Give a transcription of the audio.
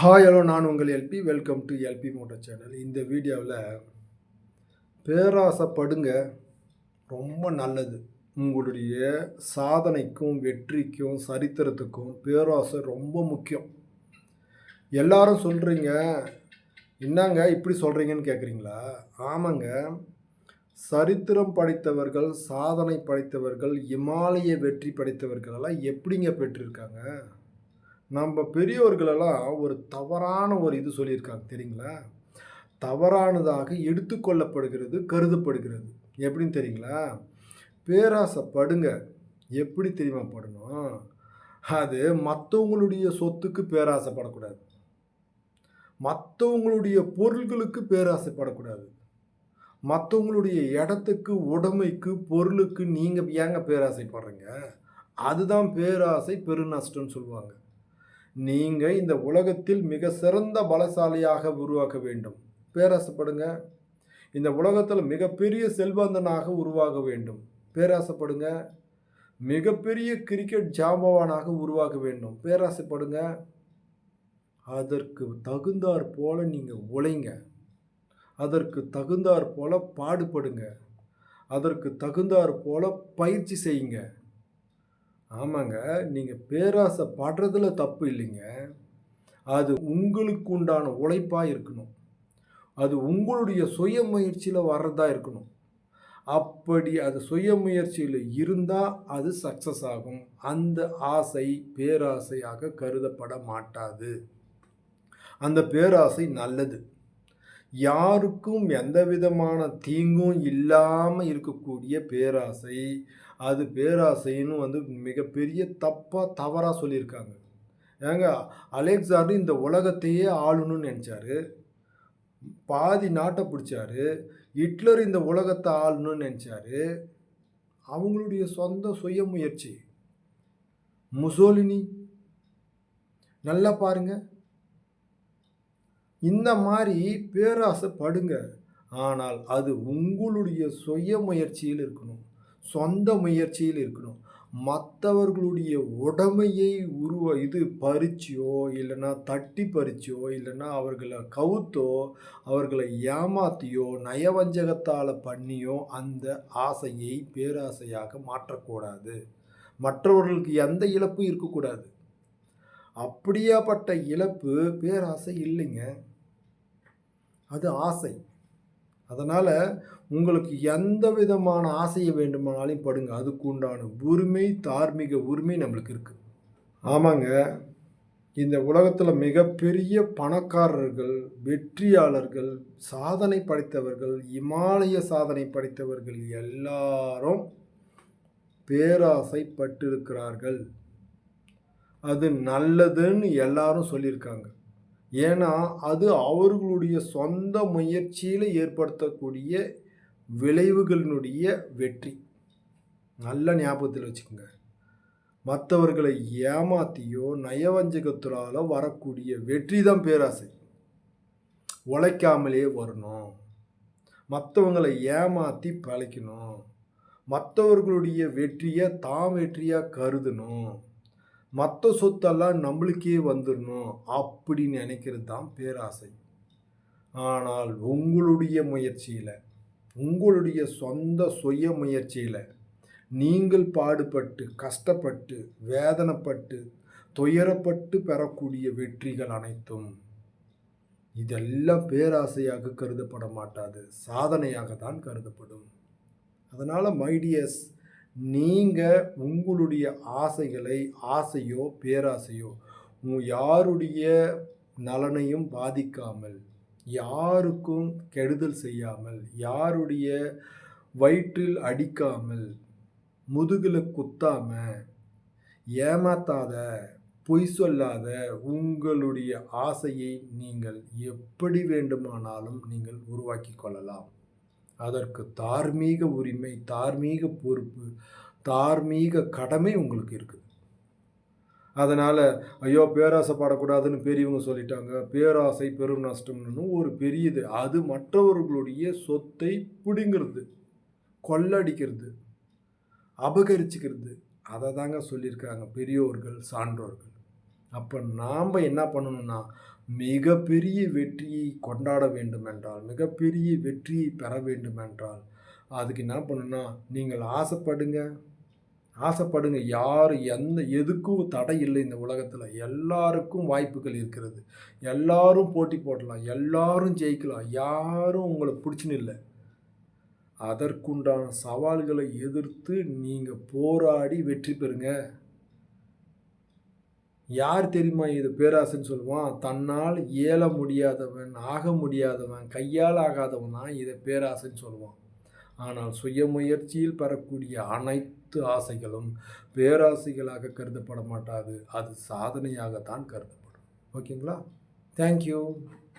Hi hello நான் உங்கள் LP welcome to LP motor channel இந்த வீடியோவில் பேராசைப்படுங்க. ரொம்ப நல்லது. உங்களுடைய சாதனைக்கும் வெற்றிக்கும் சரித்திரத்துக்கும் பேராசை ரொம்ப முக்கியம். எல்லாரும் சொல்கிறீங்க என்னங்க இப்படி சொல்கிறீங்கன்னு கேட்குறீங்களா ஆமாங்க. சரித்திரம் படைத்தவர்கள் சாதனை படைத்தவர்கள் இமாலய வெற்றி படைத்தவர்களெல்லாம் எப்படிங்க பெற்றிருக்காங்க? நம்ம பெரியோர்களெல்லாம் ஒரு தவறான ஒரு இது சொல்லியிருக்காங்க தெரியுங்களா? தவறானதாக எடுத்துக்கொள்ளப்படுகிறது கருதப்படுகிறது. எப்படின்னு தெரியுங்களா? பேராசைப்படுங்க. எப்படி தெரியுமா படணும்? அது மற்றவங்களுடைய சொத்துக்கு பேராசைப்படக்கூடாது. மற்றவங்களுடைய பொருள்களுக்கு பேராசைப்படக்கூடாது. மற்றவங்களுடைய இடத்துக்கு உடமைக்கு பொருளுக்கு நீங்கள் ஏங்க பேராசைப்படுறீங்க? அதுதான் பேராசை பெருநஷ்டம்னு சொல்லுவாங்க. நீங்கள் இந்த உலகத்தில் மிக சிறந்த பலசாலியாக உருவாக்க வேண்டும். பேராசைப்படுங்க இந்த உலகத்தில் மிகப்பெரிய செல்வந்தனாக உருவாக வேண்டும். பேராசைப்படுங்க மிகப்பெரிய கிரிக்கெட் ஜாம்பவானாக உருவாக வேண்டும். பேராசைப்படுங்க அதற்கு தகுந்தாற் போல் நீங்கள் உழைங்க. அதற்கு தகுந்தாற் போல் பாடுபடுங்க. அதற்கு தகுந்தாற் போல் பயிற்சி செய்யுங்க. ஆமாங்க நீங்கள் பேராசை படுறதுல தப்பு இல்லைங்க. அது உங்களுக்கு உண்டான உழைப்பாக இருக்கணும். அது உங்களுடைய சுய முயற்சியில் வர்றதா இருக்கணும். அப்படி அது சுய முயற்சியில் இருந்தால் அது சக்ஸஸ் ஆகும். அந்த ஆசை பேராசையாக கருதப்பட மாட்டாது. அந்த பேராசை நல்லது. யாருக்கும் எந்த விதமான தீங்கும் இல்லாமல் இருக்கக்கூடிய பேராசை. அது பேராசைன்னு வந்து மிகப்பெரிய தப்பாக தவறாக சொல்லியிருக்காங்க. ஏங்க அலெக்சாண்டர் இந்த உலகத்தையே ஆளணும்னு நினச்சாரு. பாதி நாட்டை பிடிச்சாரு. ஹிட்லர் இந்த உலகத்தை ஆளணும்னு நினச்சாரு. அவங்களுடைய சொந்த சுய முயற்சி. முசோலினி நல்லா பாருங்கள் இந்த மாதிரி பேராசைப்படுங்க. ஆனால் அது உங்களுடைய சுய முயற்சியில் இருக்கணும். சொந்த முயற்சியில் இருக்கணும். மற்றவர்களுடைய உடமையை உருவ இது பறிச்சியோ இல்லைன்னா தட்டி பறிச்சியோ இல்லைன்னா அவர்களை கவுத்தோ அவர்களை ஏமாத்தியோ நயவஞ்சகத்தால் பண்ணியோ அந்த ஆசையை பேராசையாக மாற்றக்கூடாது. மற்றவர்களுக்கு எந்த இழப்பும் இருக்கக்கூடாது. அப்படியாப்பட்ட இழப்பு பேராசை இல்லைங்க. அது ஆசை. அதனால் உங்களுக்கு எந்த விதமான ஆசையை வேண்டுமானாலும் படுங்க. அதுக்கு உண்டான உரிமை தார்மீக உரிமை நம்மளுக்கு இருக்குது ஆமாங்க. இந்த உலகத்தில் மிகப்பெரிய பணக்காரர்கள் வெற்றியாளர்கள் சாதனை படைத்தவர்கள் இமாலய சாதனை படைத்தவர்கள் எல்லாரும் பேராசைப்பட்டிருக்கிறார்கள். அது நல்லதுன்னு எல்லாரும் சொல்லியிருக்காங்க. ஏன்னா அது அவர்களுடைய சொந்த முயற்சியில் ஏற்படுத்தக்கூடிய விளைவுகளினுடைய வெற்றி. நல்ல ஞாபகத்தில் வச்சுக்கோங்க. மற்றவர்களை ஏமாத்தியோ நயவஞ்சகத்தினால வரக்கூடிய வெற்றி தான் பேராசை. உழைக்காமலே வரணும். மற்றவங்களை ஏமாற்றி பழைக்கணும் மற்றவர்களுடைய வெற்றியை தான் வெற்றியாக கருதணும். மற்ற சொத்தெல்லாம் நம்மளுக்கே வந்துடணும் அப்படி நினைக்கிறது தான் பேராசை. ஆனால் உங்களுடைய முயற்சியில் உங்களுடைய சொந்த சுய முயற்சியில் நீங்கள் பாடுபட்டு கஷ்டப்பட்டு வேதனைப்பட்டு துயரப்பட்டு பெறக்கூடிய வெற்றிகள் அனைத்தும் இதெல்லாம் பேராசையாக கருதப்பட மாட்டாது சாதனையாக தான் கருதப்படும். அதனால் மைடியஸ் நீங்கள் உங்களுடைய ஆசைகளை ஆசையோ பேராசையோ யாருடைய நலனையும் பாதிக்காமல் யாருக்கும் கெடுதல் செய்யாமல் யாருடைய வயிற்றில் அடிக்காமல் முதுகில் குத்தாம ஏமாத்தாத பொய் சொல்லாத உங்களுடைய ஆசையை நீங்கள் எப்படி வேண்டுமானாலும் நீங்கள் உருவாக்கி கொள்ளலாம். அதற்கு தார்மீக உரிமை தார்மீக பொறுப்பு தார்மீக கடமை உங்களுக்கு இருக்குது. அதனால் ஐயோ பேராசை பாடக்கூடாதுன்னு பெரியவங்க சொல்லிட்டாங்க. பேராசை பெரும் நஷ்டம்னு ஒரு பெரியது. அது மற்றவர்களுடைய சொத்தை பிடுங்கிறது கொள்ளடிக்கிறது அபகரிச்சுக்கிறது. அதை தாங்க சொல்லியிருக்காங்க பெரியோர்கள் சான்றோர்கள். அப்போ நாம் என்ன பண்ணணும்னா மிகப்பெரிய வெற்றியை கொண்டாட வேண்டுமென்றால் மிகப்பெரிய வெற்றியை பெற வேண்டுமென்றால் அதுக்கு என்ன பண்ணுன்னா நீங்கள் ஆசைப்படுங்க. ஆசைப்படுங்க. யார் எந்த எதுக்கும் தடை இல்லை இந்த உலகத்தில். எல்லாருக்கும் வாய்ப்புகள் இருக்கிறது. எல்லாரும் போட்டி போடலாம். எல்லாரும் ஜெயிக்கலாம். யாரும் உங்களை பிடிச்சின்னு இல்லை. அதற்குண்டான சவால்களை எதிர்த்து நீங்கள் போராடி வெற்றி பெறுங்க. யார் தெரியுமா இது பேராசைன்னு சொல்லுவான்? தன்னால் இயல முடியாதவன் ஆக முடியாதவன் கையால் ஆகாதவன் தான் இதை பேராசைன்னு சொல்லுவான். ஆனால் சுய முயற்சியில் பெறக்கூடிய அனைத்து ஆசைகளும் பேராசைகளாக கருதப்பட மாட்டாது. அது சாதனையாகத்தான் கருதப்படும். ஓகேங்களா? தேங்க்யூ